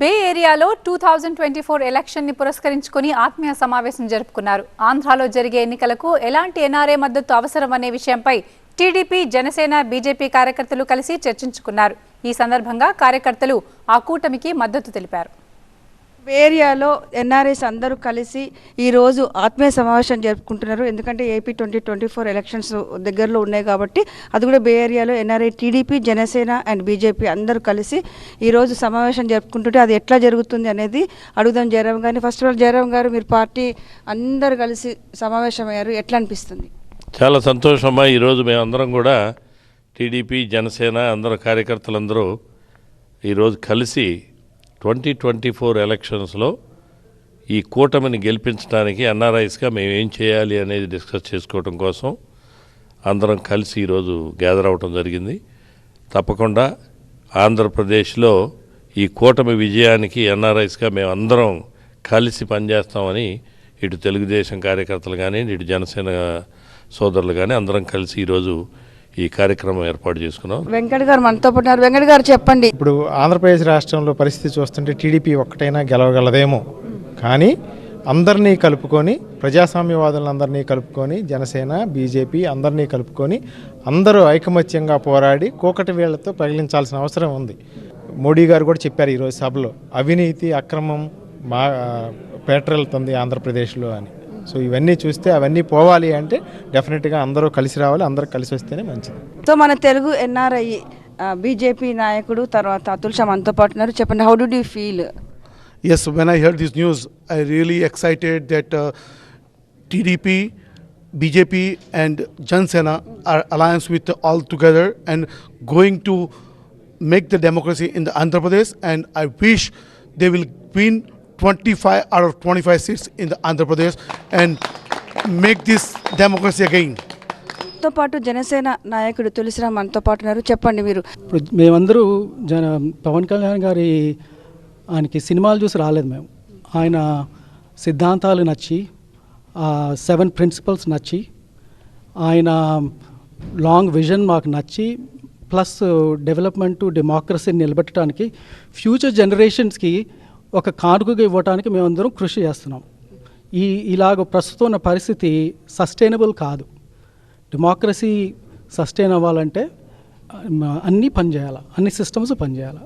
బే ఏరియాలో two thousand twenty four ఎలక్షన్ని పురస్కరించుకుని ఆత్మీయ సమావేశం జరుపుకున్నారు. ఆంధ్రాలో జరిగే ఎన్నికలకు ఎలాంటి ఎన్ఆర్ఏ మద్దతు అవసరం అనే విషయంపై టీడీపీ జనసేన బీజేపీ కార్యకర్తలు కలిసి చర్చించుకున్నారు. ఈ సందర్భంగా కార్యకర్తలు ఆ కూటమికి మద్దతు తెలిపారు. ఏరియాలో ఎన్ఆర్ఎస్ అందరూ కలిసి ఈరోజు ఆత్మీయ సమావేశం జరుపుకుంటున్నారు. ఎందుకంటే AP twenty twenty four elections దగ్గరలో ఉన్నాయి కాబట్టి అది కూడా బే ఏరియాలో NRI TDP Janasena and BJP అందరూ కలిసి ఈరోజు సమావేశం జరుపుకుంటుంటే అది ఎట్లా జరుగుతుంది అనేది అడుగుదాం జయరామ్ గారిని. ఫస్ట్ ఆఫ్ ఆల్ జయరామ్ గారు మీరు పార్టీ అందరు కలిసి సమావేశమయ్యారు. ఎట్లా అనిపిస్తుంది? చాలా సంతోషమ్మా ఈరోజు మేమందరం కూడా టీడీపీ జనసేన అందరూ కార్యకర్తలందరూ ఈరోజు కలిసి ట్వంటీ ట్వంటీ ఫోర్ ఎలక్షన్స్లో ఈ కూటమిని గెలిపించడానికి ఎన్ఆర్ఐస్గా మేము ఏం చేయాలి అనేది డిస్కస్ చేసుకోవడం కోసం అందరం కలిసి ఈరోజు గ్యాదర్ అవటం జరిగింది. తప్పకుండా ఆంధ్రప్రదేశ్లో ఈ కూటమి విజయానికి ఎన్ఆర్ఐస్గా మేము అందరం కలిసి పనిచేస్తామని ఇటు తెలుగుదేశం కార్యకర్తలు కానీ ఇటు జనసేన సోదరులు కానీ అందరం కలిసి ఈరోజు ఈ కార్యక్రమం ఏర్పాటు చేసుకున్నాం. వెంకట్ గారు మనతో పాటు ఉన్నారు. వెంకట్ గారు చెప్పండి. ఇప్పుడు ఆంధ్రప్రదేశ్ రాష్ట్రంలో పరిస్థితి చూస్తుంటే టీడీపీ ఒక్కటైనా గెలవగలదేమో. కానీ అందరినీ కలుపుకొని ప్రజాస్వామ్యవాదులందరినీ కలుపుకొని జనసేన బీజేపీ అందరినీ కలుపుకొని అందరూ ఐకమత్యంగా పోరాడి కూకటి వేళ్ళతో ప్రకటించాల్సిన అవసరం ఉంది. మోడీ గారు కూడా చెప్పారు ఈరోజు సభలో అవినీతి అక్రమం మా పేటరెళ్తుంది ఆంధ్రప్రదేశ్లో అని. సో ఇవన్నీ చూస్తే అవన్నీ పోవాలి అంటే డెఫినెట్గా అందరూ కలిసి రావాలి అందరూ కలిసి వస్తేనే మంచిది. సో మన తెలుగు ఎన్ఆర్ఐ బీజేపీ నాయకుడు తర్వాత అతుల్ షా మనతో పాటు ఉన్నారు. చెప్పండి how do feel yes when I heard this news I really excited that TDP BJP and Janasena are alliance with all together and going to make the democracy in the Andhra Pradesh and I wish they will win 25 out of 25 seats in the Andhra Pradesh and make this democracy again. తో పాటు జనసేన నాయకుడు తులసిరామ్ మనతో పాటు ఉన్నారు. చెప్పండి మీరు. ఇప్పుడు మేమందరూ జన పవన్ కళ్యాణ్ గారి ఆయనకి సినిమాలు చూసి రాలేదు మేము. ఆయన సిద్ధాంతాలు నచ్చి ఆ సెవెన్ ప్రిన్సిపల్స్ నచ్చి ఆయన లాంగ్ విజన్ మాకు నచ్చి ప్లస్ డెవలప్మెంట్ డెమోక్రసీని నిలబెట్టడానికి ఫ్యూచర్ జనరేషన్స్కి ఒక కానుకగా ఇవ్వడానికి మేమందరం కృషి చేస్తున్నాం. ఈ ఇలాగ ప్రస్తుతం ఉన్న పరిస్థితి సస్టైనబుల్ కాదు. డెమోక్రసీ సస్టైన్ అవ్వాలంటే అన్నీ పనిచేయాలి అన్ని సిస్టమ్స్ పనిచేయాలి.